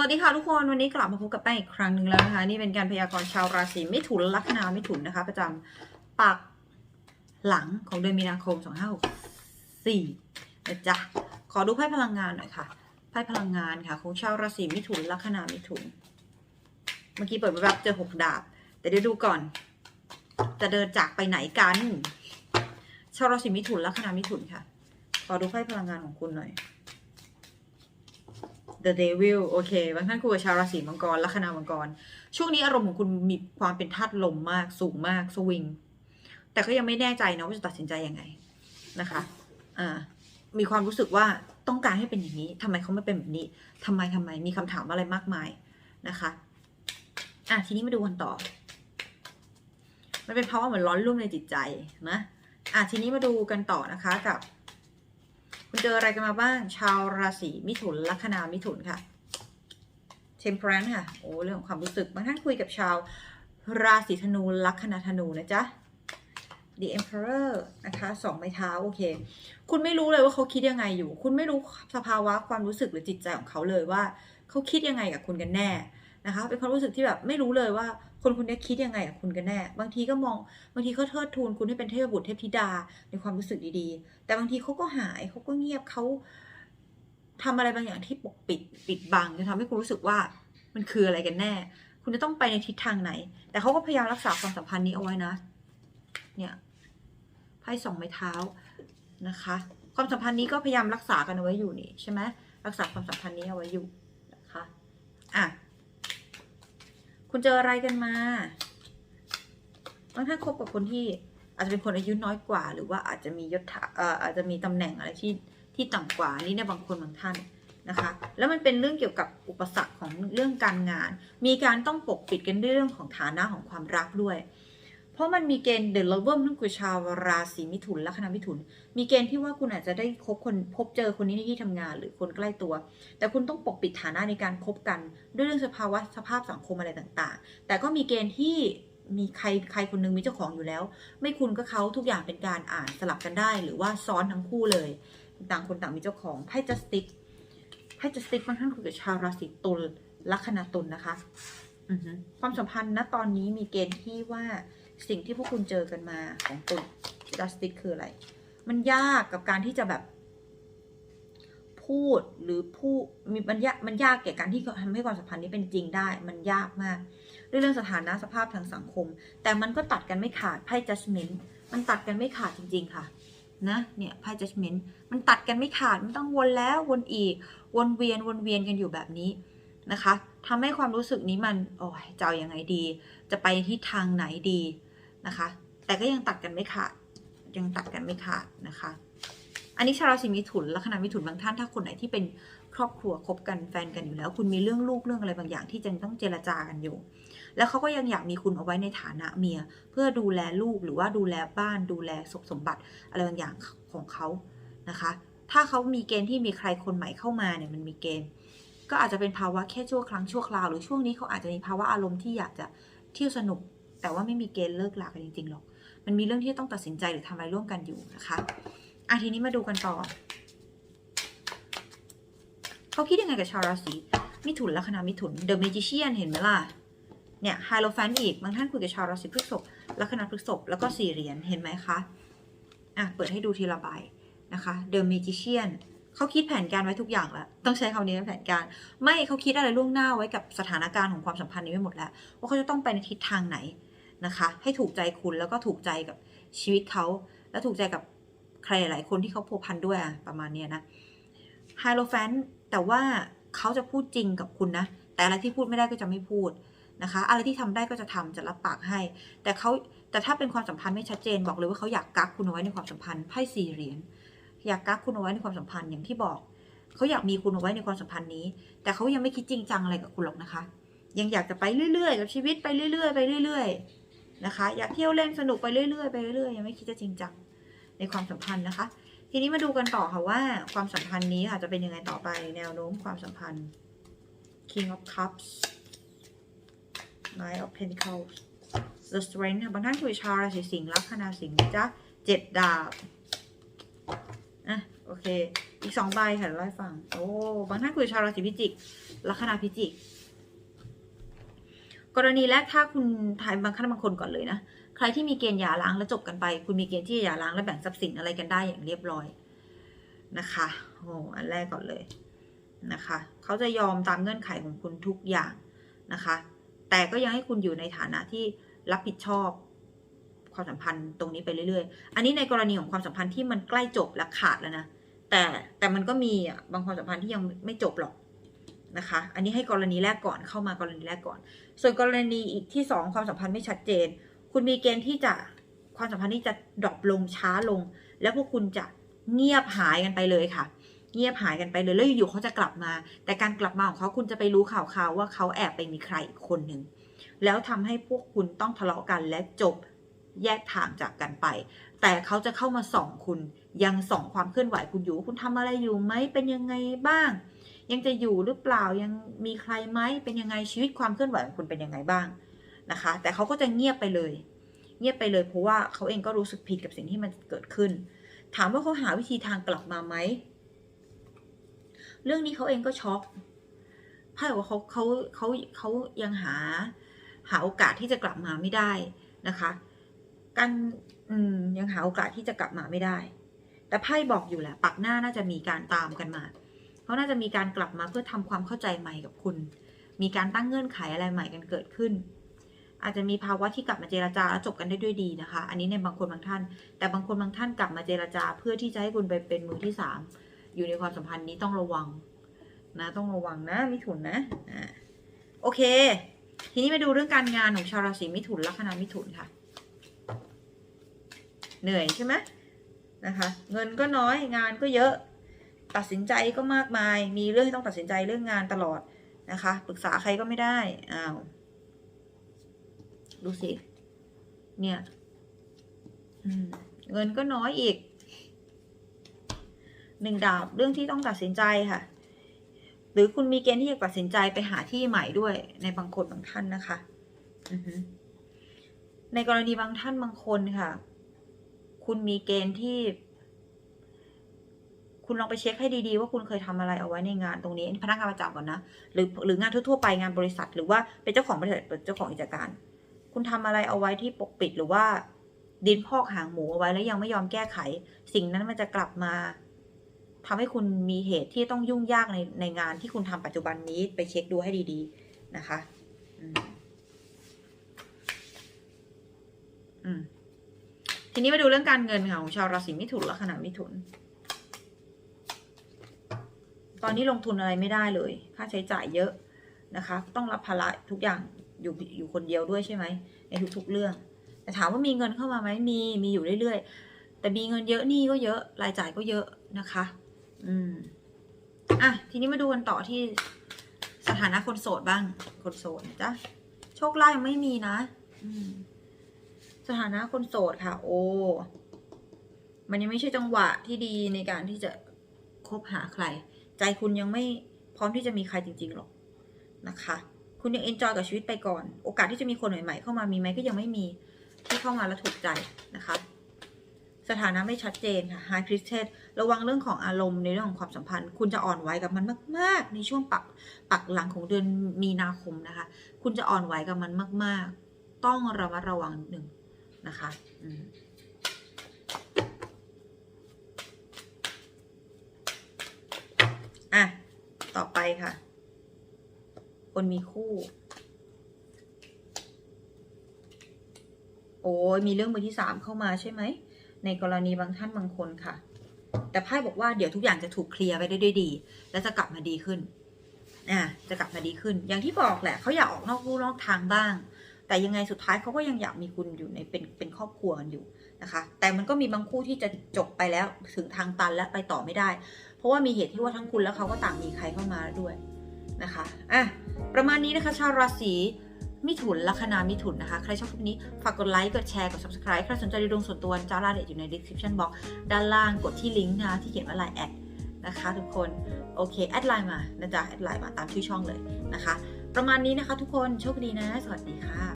วัสดีค่ะทุกคนวันนี้กลับมาพบกับแป้งอีกครั้งหนึ่งแล้วนะคะ นี่เป็นการพยากรณ์ชาวราศีมิถุนลัคนามิถุนนะคะ ประจำปักหลังของเดือนมีนาคม 2564นะจ๊ะขอดูไพ่พลังงานหน่อยค่ะไพ่พลังงานค่ะของชาวราศีมิถุนลัคนามิถุน เมื่อกี้เปิดแบบเจอหกดาบ แต่เดี๋ยวดูก่อน จะเดินจากไปไหนกัน ชาวราศีมิถุนลัคนามิถุนค่ะขอดูไพ่พลังงานของคุณหน่อย The Devil โอเค บางท่านคุยกับชาวราศีมังกรลัคนามังกร ช่วงนี้อารมณ์ของคุณมีความเป็นธาตุลมมาก สูงมาก สวิง แต่ก็ยังไม่แน่ใจนะว่าจะตัดสินใจยังไงนะคะ อ่า มีความรู้สึกว่าต้องการให้เป็นอย่างนี้ทำไมเขาไม่เป็นแบบนี้ทำไมทำไม มีคำถามอะไรมากมายนะคะ อะ ทีนี้มาดูกันต่อ มันเป็นเพราะว่าเหมือนร้อนรุ่มในจิตใจนะ อะ ทีนี้มาดูกันต่อนะคะกับ คุณเจออะไรกันมาบ้าง ชาวราศีมิถุนลัคนามิถุนค่ะ temperance ค่ะ โอ้ เรื่องของความรู้สึก บางท่านคุยกับชาวราศีธนูลัคนาธนูนะจ๊ะ the emperor นะคะสองไม้เท้าโอเค คุณไม่รู้เลยว่าเขาคิดยังไงอยู่ คุณไม่รู้สภาวะความรู้สึกหรือจิตใจของเขาเลยว่า เขาคิดยังไงกับคุณกันแน่นะคะ เป็นความรู้สึกที่แบบไม่รู้เลยว่า คนคนนี้คิดยังไงกับคุณกันแน่ บางทีก็มอง บางทีเขาเทิดทูนคุณให้เป็นเทพบุตรเทพธิดาในความรู้สึกดีๆ แต่บางทีเขาก็หายเขาก็เงียบเขาทำอะไรบางอย่างที่ปกปิดปิดบังจะทำให้คุณรู้สึกว่ามันคืออะไรกันแน่ คุณจะต้องไปในทิศทางไหน แต่เขาก็พยายามรักษาความสัมพันธ์นี้เอาไว้นะ เนี่ยไพ่สองไม้เท้านะคะ ความสัมพันธ์นี้ก็พยายามรักษากันเอาไว้อยู่นี่ใช่ไหมรักษาความสัมพันธ์นี้เอาไว้อยู่นะคะอะ คุณเจออะไรกันมาบางท่านคบกับคนที่อาจจะเป็นคนอายุน้อยกว่า หรือว่าอาจจะมียศอาจจะมีตำแหน่งอะไรที่ที่ต่ำกว่านนี่เนี่ยบางคนบางท่านนะคะ แล้วมันเป็นเรื่องเกี่ยวกับอุปสรรคของเรื่องการงาน มีการต้องปกปิดกันด้วยเรื่องของฐานะของความรักด้วย เพราะมันมีเกณฑ์เดลเวอร์นั่นคือชาวราศีมิถุนลัคนามิถุน มีเกณฑ์ที่ว่าคุณอาจจะได้คบคนพบเจอคนนี้ในที่ทำงานหรือคนใกล้ตัว แต่คุณต้องปกปิดฐานะในการคบกัน ด้วยเรื่องสภาวะสภาพสังคมอะไรต่างๆ แต่ก็มีเกณฑ์ที่มีใครใครคนนึงมีเจ้าของอยู่แล้ว ไม่คุณก็เขาทุกอย่างเป็นการอ่านสลับกันได้ หรือว่าซ้อนทั้งคู่เลย ต่างคนต่างมีเจ้าของไพ่จัสติกไพ่จัสติกบางท่านคุยกับชาวราศีตุลลัคนาตุลนะคะความสัมพันธ์ณตอนนี้มีเกณฑ์ที่ว่า สิ่งที่พวกคุณเจอกันมาของตุลจัสติกคืออะไร มันยากกับการที่จะแบบ พูดหรือพูดมีมันยากมันยากแก่การที่ทำให้ความสัมพันธ์นี้เป็นจริงได้ มันยากมากด้วยเรื่องสถานะสภาพทางสังคม แต่มันก็ตัดกันไม่ขาดไพ่ judgment มันตัดกันไม่ขาดจริง ๆ ค่ะนะเนี่ยไพ่ judgment มันตัดกันไม่ขาดมันต้องวนแล้ววนอีก วนเวียนวนเวียนกันอยู่แบบนี้นะคะทำให้ความรู้สึกนี้มัน โอ้ยจะเอาอยัางไงดี จะไปทิศทางไหนดี นะคะ แต่ก็ยังตัดกันไม่ขาด ยังตัดกันไม่ขาดนะคะ อันนี้ชาวราศีมิถุนลัคนามิถุนบางท่านถ้าคนไหนที่เป็นครอบครัวคบกันแฟนกันอยู่แล้ว คุณมีเรื่องลูกเรื่องอะไรบางอย่างที่จะต้องเจรจากันอยู่ แล้วเขาก็ยังอยากมีคุณเอาไว้ในฐานะเมีย เพื่อดูแลลูกหรือว่าดูแลบ้านดูแลทรัพย์สมบัติอะไรบางอย่างของเขานะคะ ถ้าเขามีเกณฑ์ที่มีใครคนใหม่เข้ามาเนี่ยมันมีเกณฑ์ก็อาจจะเป็นภาวะแค่ชั่วครั้งชั่วคราวหรือช่วงนี้เขาอาจจะมีภาวะอารมณ์ที่อยากจะเที่ยวสนุก แต่ว่าไม่มีเกณฑ์เลิกลากันจริงๆหรอก มันมีเรื่องที่ต้องตัดสินใจหรือทำอะไรร่วมกันอยู่นะคะอะทีนี้มาดูกันต่อ เขาคิดยังไงกับชาวราศีมิถุนลัคนามิถุน The Magician เห็นไหมล่ะ เนี่ยไฮโลแฟนอีก บางท่านคุยกับชาวราศีพฤษภลัคนาพฤษภแล้วก็สี่เหรียญเห็นไหมคะ อะ เปิดให้ดูทีละใบนะคะ The Magician เขาคิดแผนการไว้ทุกอย่างแล้ว ต้องใช้คำนี้นแผนการ ไม่เขาคิดอะไรล่วงหน้าไว้กับสถานการณ์ของความสัมพันธ์นี้ไว้หมดแล้ว ว่าเขาจะต้องไปในทิศทางไหน นะคะ ให้ถูกใจคุณแล้วก็ถูกใจกับชีวิตเขาและถูกใจกับใครหลายคนที่เขาพัวพันด้วยประมาณนี้นะไฮโลแฟนแต่ว่าเขาจะพูดจริงกับคุณนะ แต่อะไรที่พูดไม่ได้ก็จะไม่พูดนะคะ อะไรที่ทำได้ก็จะทำจะรับปากให้ แต่เขาแต่ถ้าเป็นความสัมพันธ์ไม่ชัดเจนบอกเลยว่าเขาอยากกักคุณเอาไว้ในความสัมพันธ์ไพ่สี่เหรียญอยากกักคุณเอาไว้ในความสัมพันธ์อย่างที่บอกเขาอยากมีคุณเอาไว้ในความสัมพันธ์นี้ แต่เขายังไม่คิดจริงจังอะไรกับคุณหรอกนะคะ ยังอยากจะไปเรื่อยๆ กับชีวิตไปเรื่อยๆไปเรื่อย ๆ นะคะ อยากเที่ยวเล่นสนุกไปเรื่อยๆไปเรื่อยๆยังไม่คิดจะจริงจังในความสัมพันธ์นะคะ ทีนี้มาดูกันต่อค่ะว่าความสัมพันธ์นี้ค่ะจะเป็นยังไงต่อไปแนวโน้มความสัมพันธ์ King of Cups Knight of Pentacles The Strength ค่ะบางท่านคุยชาวราศีสิงห์ลัคนาสิงห์นะจ๊ะเจ็ดดาบอะโอเค อีกสองใบค่ะเล่าให้ฟัง โอ้บางท่านคุยชาวราศีพิจิกลัคนาพิจิก กรณีแรกถ้าคุณทายบางท่านบางคนก่อนเลยนะ ใครที่มีเกณฑ์หย่าร้างแล้วจบกันไป คุณมีเกณฑ์ที่จะหย่าร้างและแบ่งทรัพย์สินอะไรกันได้อย่างเรียบร้อยนะคะโอ้อันแรกก่อนเลยนะคะ เขาจะยอมตามเงื่อนไขของคุณทุกอย่างนะคะ แต่ก็ยังให้คุณอยู่ในฐานะที่รับผิดชอบความสัมพันธ์ตรงนี้ไปเรื่อยๆ อันนี้ในกรณีของความสัมพันธ์ที่มันใกล้จบและขาดแล้วนะ แต่แต่มันก็มีบางความสัมพันธ์ที่ยังไม่จบหรอก นะคะ อันนี้ให้กรณีแรกก่อนเข้ามากรณีแรกก่อน ส่วนกรณีอีกที่สองความสัมพันธ์ไม่ชัดเจน คุณมีเกณฑ์ที่จะความสัมพันธ์ที่จะดรอปลงช้าลง แล้วพวกคุณจะเงียบหายกันไปเลยค่ะ เงียบหายกันไปเลยแล้วอยู่ๆเขาจะกลับมา แต่การกลับมาของเขาคุณจะไปรู้ข่าวๆว่าเขาแอบไปมีใครอีกคนหนึ่งแล้วทำให้พวกคุณต้องทะเลาะกันและจบแยกทางจากกันไป แต่เขาจะเข้ามาส่องคุณยังส่องความเคลื่อนไหวคุณอยู่คุณทำอะไรอยู่ไหมเป็นยังไงบ้าง ยังจะอยู่หรือเปล่ายังมีใครไหมเป็นยังไงชีวิตความเคลื่อนไหวของคุณเป็นยังไงบ้างนะคะ แต่เขาก็จะเงียบไปเลย เงียบไปเลย เพราะว่าเขาเองก็รู้สึกผิดกับสิ่งที่มันเกิดขึ้น ถามว่าเขาหาวิธีทางกลับมาไหมเรื่องนี้เขาเองก็ช็อกไพ่บอกว่าเขาเขาเขาเขายังหาหาโอกาสที่จะกลับมาไม่ได้นะคะการยังหาโอกาสที่จะกลับมาไม่ได้ แต่ไพ่บอกอยู่แหละ ปักหน้าน่าจะมีการตามกันมา เขาน่าจะมีการกลับมาเพื่อทำความเข้าใจใหม่กับคุณ มีการตั้งเงื่อนไขอะไรใหม่กันเกิดขึ้น อาจจะมีภาวะที่กลับมาเจราจาแล้วจบกันได้ด้วยดีนะคะ อันนี้ในบางคนบางท่าน แต่บางคนบางท่านกลับมาเจราจา เพื่อที่จะให้คุณไปเป็นมือที่สามอยู่ในความสัมพันธ์นี้ต้องระวังนะ ต้องระวังนะมิถุนนะอ่าโอเค ทีนี้มาดูเรื่องการงานของชาวราศีมิถุนลัคนามิถุนค่ะ เหนื่อยใช่ไหมนะคะ เงินก็น้อยงานก็เยอะ ตัดสินใจก็มากมาย มีเรื่องที่ต้องตัดสินใจเรื่องงานตลอดนะคะปรึกษาใครก็ไม่ได้อ้าวดูสิเนี่ยเงินก็น้อยอีกหนึ่งดาบเรื่องที่ต้องตัดสินใจค่ะ หรือคุณมีเกณฑ์ที่จะตัดสินใจไปหาที่ใหม่ด้วย ในบางคนบางท่านนะคะในกรณีบางท่านบางคนค่ะ คุณมีเกณฑ์ที่ คุณลองไปเช็คให้ดีๆ ว่าคุณเคยทำอะไรเอาไว้ในงานตรงนี้ พนักงานประจำก่อนนะ หรือหรืองานทั่วๆไปงานบริษัท หรือว่าเป็นเจ้าของบริษัทเป็นเจ้าของกิจการ คุณทำอะไรเอาไว้ที่ปกปิดหรือว่า ดินพอกหางหมูเอาไว้แล้วยังไม่ยอมแก้ไข สิ่งนั้นมันจะกลับมาทำให้คุณมีเหตุที่ต้องยุ่งยากในในงานที่คุณทำปัจจุบันนี้ไปเช็คดูให้ดี ๆนะคะทีนี้มาดูเรื่องการเงินค่ะของชาวราศีมิถุนแลัคนามิถุน ตอนนี้ลงทุนอะไรไม่ได้เลย ค่าใช้จ่ายเยอะนะคะ ต้องรับภาระทุกอย่างอยู่อยู่คนเดียวด้วยใช่ไหมในทุกๆเรื่อง แต่ถามว่ามีเงินเข้ามาไหมมีมีอยู่เรื่อยๆ แต่มีเงินเยอะหนี้ก็เยอะรายจ่ายก็เยอะนะคะ อืมอะทีนี้มาดูกันต่อที่สถานะคนโสดบ้าง คนโสดจ๊ะโชคลาภยังไม่มีนะ อืมสถานะคนโสดค่ะ โอ้มันยังไม่ใช่จังหวะที่ดีในการที่จะคบหาใคร ใจคุณยังไม่พร้อมที่จะมีใครจริงๆหรอกนะคะ คุณยังเอนจอยกับชีวิตไปก่อน โอกาสที่จะมีคนใหม่ๆเข้ามามีไหมก็ยังไม่มีที่เข้ามาแล้วถูกใจนะคะ สถานะไม่ชัดเจนค่ะ High Priestess ระวังเรื่องของอารมณ์ในเรื่องของความสัมพันธ์ คุณจะอ่อนไหวกับมันมาก ๆ ในช่วงปักปักหลังของเดือนมีนาคมนะคะ คุณจะอ่อนไหวกับมันมาก ๆ ต้องระมัดระวังหนึ่งนะคะ อืมอะ ต่อไปค่ะ คนมีคู่ โอ้ยมีเรื่องมือที่สามเข้ามาใช่ไหม ในกรณีบางท่านบางคนค่ะ แต่ไพ่บอกว่าเดี๋ยวทุกอย่างจะถูกเคลียร์ไปได้ด้วยดี และจะกลับมาดีขึ้นอ่าจะกลับมาดีขึ้น อย่างที่บอกแหละเขาอยากออกนอกลู่นอกทางบ้าง แต่ยังไงสุดท้ายเขาก็ยังอยากมีคุณอยู่ในเป็นเป็นครอบครัวกันอยู่นะคะ แต่มันก็มีบางคู่ที่จะจบไปแล้วถึงทางตันและไปต่อไม่ได้ เพราะว่ามีเหตุที่ว่าทั้งคุณและเขาก็ต่างมีใครเข้ามาด้วยนะคะอะประมาณนี้นะคะชาวราศีมิถุนลัคนามิถุนนะคะ ใครชอบคลิปนี้ ฝากกดไลค์ กดแชร์ กด subscribe ใครสนใจดูดวงส่วนตัวจ้าราเดอยู่ใน description box ด้านล่างกดที่ลิงก์นะคะที่เขียนว่า line แอดนะคะทุกคน โอเค แอดไลน์มานะจ๊ะ แอดไลน์มาตามชื่อช่องเลยนะคะ ประมาณนี้นะคะทุกคน โชคดีนะ สวัสดีค่ะ